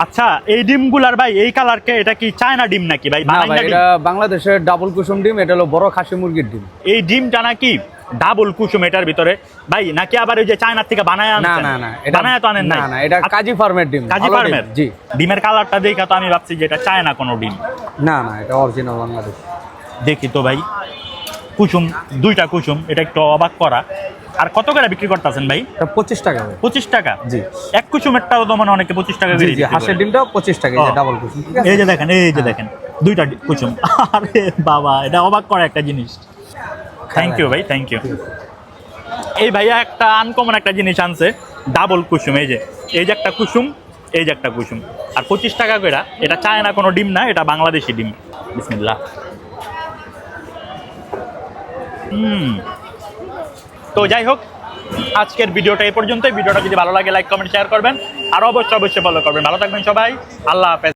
আচ্ছা এই ডিমগুলার ভাই এই কালারকে এটা কি চায়না ডিম নাকি ভাই? এটা বাংলাদেশের ডাবল কুসুম ডিম এটা হলো বড় খাসি মুরগির ডিম। এই ডিমটা নাকি ডাবল কুসুম এটার ভিতরে? ভাই নাকি আবার ওই যে চায়না থেকে বানায় না না না বানায় তো আনেন না না এটা আচ্ছা, কাজী ফার্মের ডিম কাজী ফার্মের? জি। ডিমের কালারটা দেখা তো আমি ভাবছি যে এটা চায়না কোনো ডিম। না না এটা অরিজিনাল বাংলাদেশ। দেখি তো ভাই। কুসুম দুইটা কুসুম এটা একটু অবাক করা। আর কত করে বিক্রি করতেছেন ভাই? পঁচিশ টাকা পঁচিশ টাকা? জি। এক কুসুমেরটাও তো মানে অনেকে পঁচিশ টাকা জি হাঁসের ডিমটাও পঁচিশ টাকা। ডাবল কুসুম এই যে দেখেন এই যে হ্যাঁ। দেখেন দুইটা কুসুম। আরে বাবা এটা অবাক করা একটা জিনিস। থ্যাংক ইউ ভাই থ্যাংক ইউ এই ভাইয়া একটা আনকমন একটা জিনিস আনছে ডাবল কুসুম এই যে। এই যে একটা কুসুম এই যে একটা কুসুম। আর পঁচিশ টাকা করে এটা চায় না কোনো ডিম না এটা বাংলাদেশি ডিম। বিসমিল্লাহ। হুম তো যাই হোক, আজকের ভিডিওটা এই পর্যন্তই। ভিডিওটা যদি ভালো লাগে লাইক কমেন্ট শেয়ার করবেন। আর অবশ্যই অবশ্যই ফলো করবেন। ভালো থাকবেন সবাই। আল্লাহ হাফেজ।